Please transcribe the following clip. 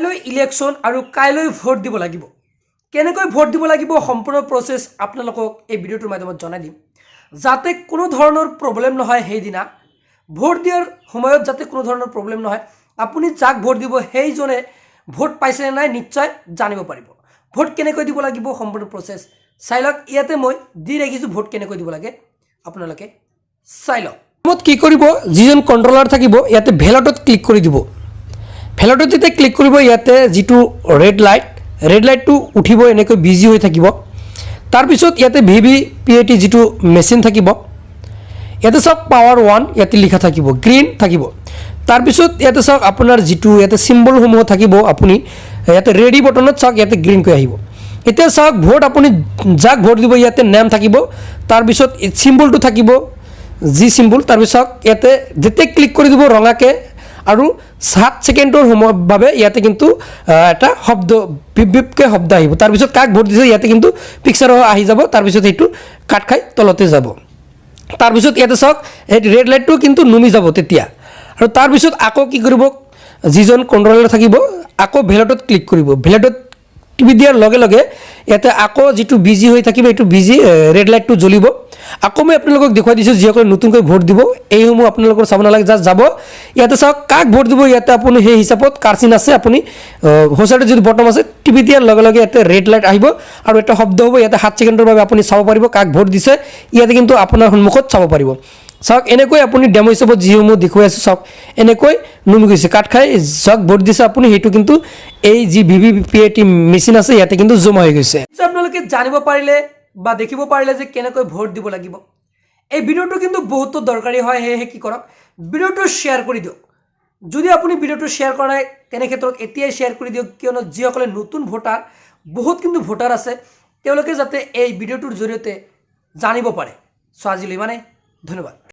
কাইলৈ ইলেকশ্যন আৰু কাইলৈ ভোট দিব লাগিব। কেনেকৈ ভোট দিব লাগিব সম্পূৰ্ণ প্ৰচেছ আপোনালোকক এই ভিডিঅ'টোৰ মাধ্যমত জনাই দিম। যাতে কোনো ধৰণৰ প্ৰব্লেম নহয় সেইদিনা, ভোট দিয়াৰ সময়ত যাতে কোনো ধৰণৰ প্ৰব্লেম নহয়, আপুনি যাক ভোট দিব সেইজনে ভোট পাইছে নে নাই নিশ্চয় জানিব পাৰিব। ভোট কেনেকৈ দিব লাগিব সম্পূৰ্ণ প্ৰচেছ চাই লওক। ইয়াতে মই দি ৰাখিছোঁ ভোট কেনেকৈ দিব লাগে। আপোনালোকে চাই লওক। প্ৰথমত কি কৰিব? যিজন কণ্ট্ৰলাৰ থাকিব, ইয়াতে ভেলটত ক্লিক কৰি দিব। ভেলটত যেতিয়া ক্লিক কৰিব ইয়াতে যিটো ৰেড লাইট ৰেড লাইটটো উঠিব এনেকৈ বিজি হৈ থাকিব। তাৰপিছত ইয়াতে V V P A T যিটো মেচিন থাকিব ইয়াতে চাওক পাৱাৰ ওৱান ইয়াতে লিখা থাকিব গ্ৰীণ থাকিব। তাৰপিছত ইয়াতে চাওক আপোনাৰ যিটো ইয়াতে চিম্বলসমূহ থাকিব আপুনি ইয়াতে ৰেডি বটনত চাওক ইয়াতে গ্ৰীণকৈ আহিব। এতিয়া চাওক ভোট আপুনি যাক ভোট দিব ইয়াতে নেম থাকিব তাৰপিছত চিম্বলটো থাকিব যি চিম্বল তাৰপিছত ইয়াতে যেতিয়া ক্লিক কৰি দিব ৰঙাকৈ আৰু সাত ছেকেণ্ডৰ সময় বাবে ইয়াতে কিন্তু এটা শব্দ বিপ বিপকৈ শব্দ আহিব। তাৰপিছত কাক ভোট দিছে ইয়াতে কিন্তু পিকচাৰ আহি যাব তাৰপিছত সেইটো কাট খাই তলতে যাব। তাৰপিছত ইয়াতে চাওক ৰেড লাইটটো কিন্তু নুমি যাব তেতিয়া। আৰু তাৰপিছত আকৌ কি কৰিব? যিজন কণ্ট্ৰলাৰ থাকিব, আকৌ ভেলটত ক্লিক কৰিব। ভেলটত টিপি দিয়াৰ লগে লগে ইয়াতে আকৌ যিটো বিজি হৈ থাকিব, এইটো বিজি ৰেড লাইটটো জ্বলিব। আকৌ মই আপোনালোকক দেখুৱাই দিছোঁ, যিসকলে নতুনকৈ ভোট দিব, এইসমূহ আপোনালোকৰ চাব নালাগে জাষ্ট যাব। ইয়াতে চাওক, কাক ভোট দিব, ইয়াতে আপুনি সেই হিচাপত কাৰ্চিন আছে আপুনি হোচাৰটো যদি বটম আছে টিপি দিয়াৰ লগে লগে ইয়াতে ৰেড লাইট আহিব আৰু এটা শব্দ হ'ব, ইয়াতে সাত ছেকেণ্ডৰ বাবে আপুনি চাব পাৰিব কাক ভোট দিছে, ইয়াতে কিন্তু আপোনাৰ সন্মুখত চাব পাৰিব। চাওক, এনেকৈ আপুনি ডেম' হিচাপত যিসমূহ দেখুৱাই আছোঁ, চাওক, এনেকৈ নুমি গৈছে। কাট খাই যাক ভোট দিছে আপুনি, সেইটো কিন্তু এই যি V V P A T machine আছে, ইয়াতে কিন্তু জমা হৈ গৈছে। আপোনালোকে জানিব পাৰিলে বা দেখিব পাৰিলে যে কেনেকৈ ভোট দিব লাগিব। এই ভিডিঅ'টো কিন্তু বহুতো দৰকাৰী হয়, সেয়েহে কি কৰক, ভিডিঅ'টো শ্বেয়াৰ কৰি দিয়ক। যদি আপুনি ভিডিঅ'টো শ্বেয়াৰ কৰা নাই, তেনে এতিয়াই শ্বেয়াৰ কৰি দিয়ক, কিয়নো যিসকলে নতুন ভোটাৰ, বহুত কিন্তু ভোটাৰ আছে, তেওঁলোকে যাতে এই ভিডিঅ'টোৰ জৰিয়তে জানিব পাৰে। চ' আজিলৈ মানে ধন্যবাদ।